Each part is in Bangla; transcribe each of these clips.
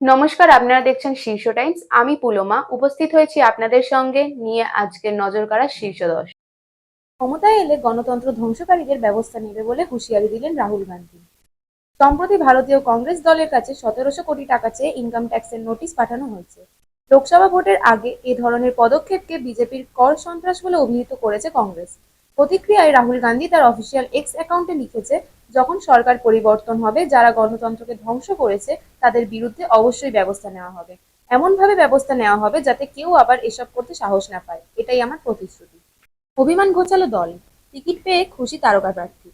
নমস্কার, আপনারা দেখছেন শীর্ষ টাইমস। আমি পুলোমা, উপস্থিত হয়েছি আপনাদের সঙ্গে নিয়ে আজকের নজর কাড়া শীর্ষ দশ ক্ষমতায় এলে গণতন্ত্র ধ্বংসকারীদের ব্যবস্থা নেবে বলে হুঁশিয়ারি দিলেন রাহুল গান্ধী। সম্প্রতি ভারতীয় কংগ্রেস দলের কাছে সতেরোশো কোটি টাকা চেয়ে ইনকাম ট্যাক্সের নোটিশ পাঠানো হয়েছে। লোকসভা ভোটের আগে এ ধরনের পদক্ষেপকে বিজেপির কর সন্ত্রাস বলে অভিহিত করেছে কংগ্রেস। প্রতিক্রিয়ায় রাহুল গান্ধী তার অফিসিয়াল এক্স অ্যাকাউন্টে লিখেছে যখন সরকার পরিবর্তন হবে, যারা গণতন্ত্রকে ধ্বংস করেছে, তাদের বিরুদ্ধে অবশ্যই ব্যবস্থা নেওয়া হবে। এমনভাবে ব্যবস্থা নেওয়া হবে যাতে কেউ আবার এসব করতে সাহস না পায়। এটাই আমার প্রতিশ্রুতি। অভিমান ঘোচালো দল। টিকিট পেয়ে খুশি তারকা প্রার্থী।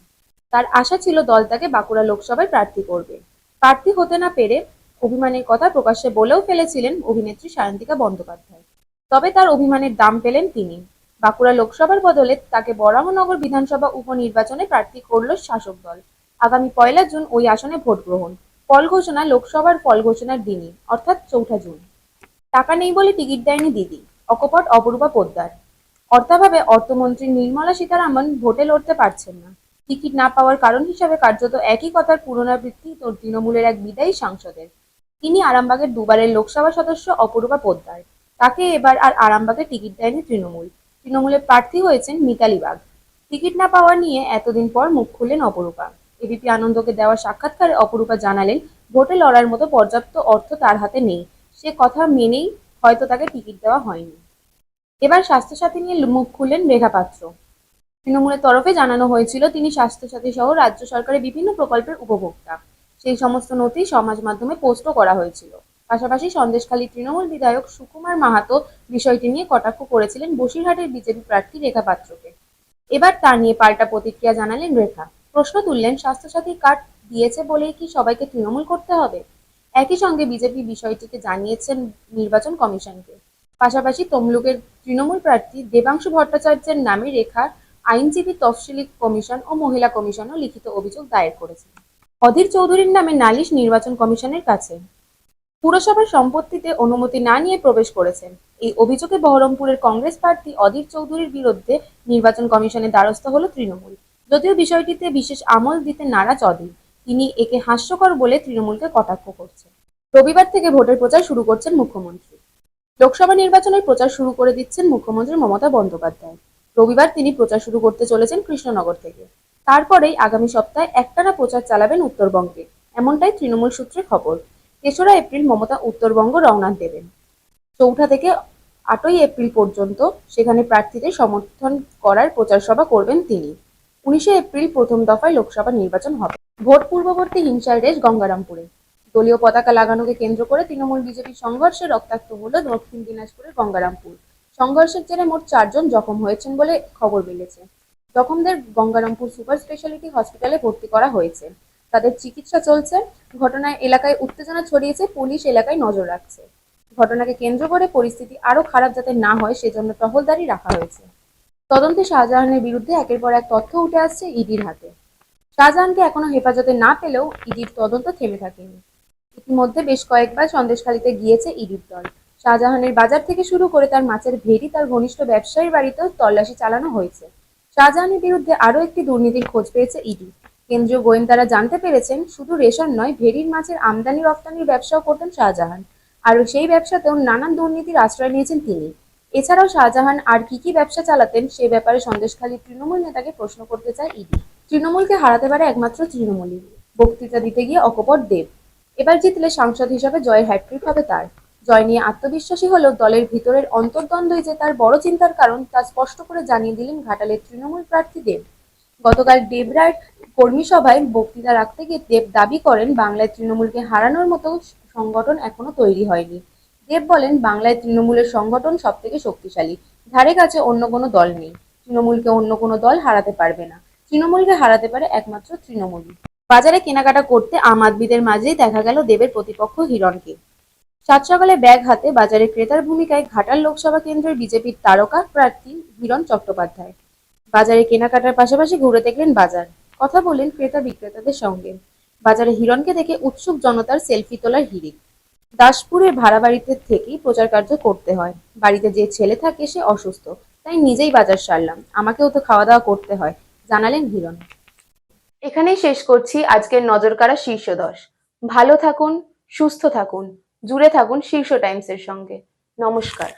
তার আশা ছিল দল তাকে বাঁকুড়া লোকসভায় প্রার্থী করবে। প্রার্থী হতে না পেরে অভিমানের কথা প্রকাশ্যে বলেও ফেলেছিলেন অভিনেত্রী সায়ন্তিকা বন্দ্যোপাধ্যায়। তবে তার অভিমানের দাম পেলেন তিনি। বাঁকুড়া লোকসভার বদলে তাকে বরাহনগর বিধানসভা উপনির্বাচনে প্রার্থী করল শাসক দল। আগামী পয়লা জুন ওই আসনে ভোট গ্রহণ। ফল ঘোষণা লোকসভার ফল ঘোষণার দিনই, অর্থাৎ চৌঠা জুন। টাকা নেই বলে টিকিট দেয়নি দিদি, অকপট অপরূপা পোদ্দার। অর্থাভাবে অর্থমন্ত্রী নির্মলা সীতারামন ভোটে লড়তে পারছেন না। টিকিট না পাওয়ার কারণ হিসাবে কার্যত একই কথার পুনরাবৃত্তি তৃণমূলের এক বিদায়ী সাংসদের। তিনি আরামবাগের দুবারের লোকসভা সদস্য অপরূপা পোদ্দার। তাকে এবার আর আরামবাগে টিকিট দেয়নি তৃণমূল। তৃণমূলের প্রার্থী হয়েছেন মিতালি বাগ। টিকিট না পাওয়া নিয়ে এতদিন পর মুখ খুললেন অপরূপা। এবিপি আনন্দকে দেওয়া সাক্ষাৎকারে অপরূপা জানালেন, ভোটে লড়ার মতো পর্যাপ্ত অর্থ তার হাতে নেই। সে কথা মেনেই হয়তো তাকে টিকিট দেওয়া হয়নি। এবার স্বাস্থ্যসাথী নিয়ে মুখ খুললেন রেখা পাত্র। তৃণমূলের তরফে জানানো হয়েছিল, তিনি স্বাস্থ্যসাথী সহ রাজ্য সরকারের বিভিন্ন প্রকল্পের উপভোক্তা। সেই সমস্ত নথি সমাজ মাধ্যমে পোস্টও করা হয়েছিল। পাশাপাশি সন্দেশখালী তৃণমূল বিধায়ক সুকুমার মাহাতো বিষয়টি নিয়ে কটাক্ষ করেছিলেন বসিরহাটের বিজেপি প্রার্থী রেখা পাত্রকে। এবার তা নিয়ে পাল্টা প্রতিক্রিয়া জানালেন রেখা। প্রশ্ন তুললেন, স্বাস্থ্যসাথী কার্ড দিয়েছে বলেই কি সবাইকে তৃণমূল করতে হবে? একই সঙ্গে বিজেপি বিষয়টিকে জানিয়েছেন নির্বাচন কমিশনকে। পাশাপাশি তমলুকের তৃণমূল প্রার্থী দেবাংশু ভট্টাচার্যের নামে রেখা আইনজীবী তফসিলি কমিশন ও মহিলা কমিশনও লিখিত অভিযোগ দায়ের করেছে অধীর চৌধুরীর নামে নালিশ নির্বাচন কমিশনের কাছে। পুরসভার সম্পত্তিতে অনুমতি না নিয়ে প্রবেশ করেছেন। এই অভিযোগে বহরমপুরের কংগ্রেস প্রার্থী অধীর চৌধুরীর বিরুদ্ধে নির্বাচন কমিশনের দ্বারস্থ হল তৃণমূল। যদিও বিষয়টিতে বিশেষ আমল দিতে নারাজ অধীর, তিনি একে হাস্যকর বলে তৃণমূলকে কটাক্ষ করছেন। রবিবার থেকে ভোটের প্রচার শুরু করছেন মুখ্যমন্ত্রী। লোকসভা নির্বাচনের প্রচার শুরু করে দিচ্ছেন মুখ্যমন্ত্রী মমতা বন্দ্যোপাধ্যায়। রবিবার তিনি প্রচার শুরু করতে চলেছেন কৃষ্ণনগর থেকে। তারপরেই আগামী সপ্তাহে একটানা প্রচার চালাবেন উত্তরবঙ্গে, এমনটাই তৃণমূল সূত্রে খবর। তেসরা এপ্রিল মমতা উত্তরবঙ্গ রওনা দেবেন। চৌঠা থেকে আটই এপ্রিল পর্যন্ত সেখানে প্রার্থীদের সমর্থন করার প্রচার সভা করবেন তিনি। উনিশে এপ্রিল প্রথম দফায় লোকসভা নির্বাচন হবে। ভোট পূর্ববর্তী হিংসার রেশ গঙ্গারামপুরে। দলীয় পতাকা লাগানোকে কেন্দ্র করে তৃণমূল বিজেপির সংঘর্ষে রক্তাক্ত হল দক্ষিণ দিনাজপুরের গঙ্গারামপুর। সংঘর্ষের জেরে মোট চারজন জখম হয়েছেন বলে খবর মিলেছে। জখমদের গঙ্গারামপুর সুপার স্পেশালিটি হসপিটালে ভর্তি করা হয়েছে। তাদের চিকিৎসা চলছে। ঘটনায় এলাকায় উত্তেজনা ছড়িয়েছে, পুলিশ এলাকায় নজর রাখছে। ঘটনাকে কেন্দ্র করে পরিস্থিতি আরও খারাপ যাতে না হয়, সেজন্য টহলদারি রাখা হয়েছে। তদন্তে শাহজাহানের বিরুদ্ধে একের পর এক তথ্য উঠে আসছে ইডির হাতে। শাহজাহানকে এখনও হেফাজতে না পেলেও ইডির তদন্ত থেমে থাকেনি। ইতিমধ্যে বেশ কয়েকবার সন্দেশখালীতে গিয়েছে ইডির দল। শাহজাহানের বাজার থেকে শুরু করে তার মাছের ভেড়ি, তার ঘনিষ্ঠ ব্যবসায়ীর বাড়িতেও তল্লাশি চালানো হয়েছে। শাহজাহানের বিরুদ্ধে আরও একটি দুর্নীতির খোঁজ পেয়েছে ইডি। কেন্দ্রীয় গোয়েন্দারা জানতে পেরেছেন, শুধু রেশন নয় ভেরির মাছের আমদানি রপ্তানির ব্যবসাও করতেন শাহজাহান। আর সেই ব্যবসাতেও নানান দুর্নীতির আশ্রয় নিয়েছেন তিনি। এছাড়াও শাহজাহান আর কি কি ব্যবসা চালাতেন সে ব্যাপারে সন্দেশখালী তৃণমূল নেতাকে প্রশ্ন করতে চায় ইডি। তৃণমূলকে হারাতে পারে একমাত্র তৃণমূলই। বক্তৃতা দিতে গিয়ে অকপট দেব। এবার জিতলে সাংসদ হিসাবে জয়ের হ্যাট্রিক হবে তার। জয় নিয়ে আত্মবিশ্বাসী হলেও দলের ভিতরের অন্তর্দ্বন্দ্বই যে তার বড় চিন্তার কারণ তা স্পষ্ট করে জানিয়ে দিলেন ঘাটালের তৃণমূল প্রার্থী দেব। গতকাল দেবরায় কর্মী সভায় বক্তৃতা রাখতে গিয়ে দেব দাবি করেন, বাংলায় তৃণমূলকে হারানোর মতো সংগঠন এখনও তৈরি হয়নি। দেব বলেন, বাংলায় তৃণমূলের সংগঠন সব থেকে শক্তিশালী। ধারে কাছে অন্য কোনো দল নেই। তৃণমূলকে অন্য কোনো দল হারাতে পারবে না। তৃণমূলকে হারাতে পারে একমাত্র তৃণমূলই। বাজারে কেনাকাটা করতে আম আদমিদের মাঝেই দেখা গেল দেবের প্রতিপক্ষ হিরণকে। সাত সকালে ব্যাগ হাতে বাজারে ক্রেতার ভূমিকায় ঘাটাল লোকসভা কেন্দ্রের বিজেপির তারকা প্রার্থী হিরণ চট্টোপাধ্যায়। বাজারে কেনাকাটার পাশাপাশি ঘুরে দেখলেন বাজার। কথা বলেন ক্রেতা বিক্রেতাদের সঙ্গে। বাজারে হিরণকে দেখে উৎসুক জনতার সেলফি তোলার হিড়িক। দাসপুরের ভাড়া বাড়িতে থেকেই প্রচার কার্য করতে হয়। বাড়িতে যে ছেলে থাকে সে অসুস্থ। তাই নিজেই বাজার সারলাম। আমাকেও তো খাওয়া দাওয়া করতে হয়, জানালেন হিরণ। এখানেই শেষ করছি আজকের নজর কাড়া শীর্ষ দশ ভালো থাকুন, সুস্থ থাকুন, জুড়ে থাকুন শীর্ষ টাইমসের সঙ্গে। নমস্কার।